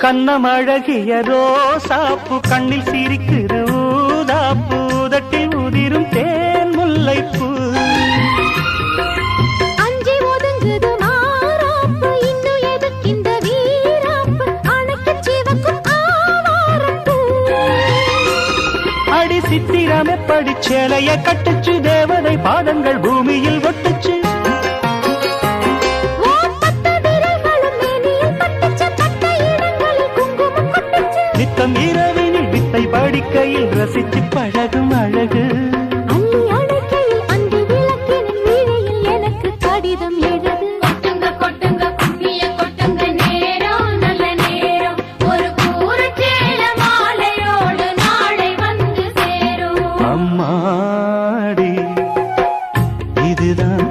கண்ணம் அழகிய ரோசாப்பு கண்ணில் சிரிக்குது ஊதாப்பு உதட்டில் உதிரும் தேன் முல்லைப்பூ. சித்திரம் எப்படி சேலைய கட்டுச்சு? தேவதை பாதங்கள் பூமியில் நித்தம் இரவினில் வித்தை படிக்கையில் ரசித்து பழகும் அழகு. இதுதான்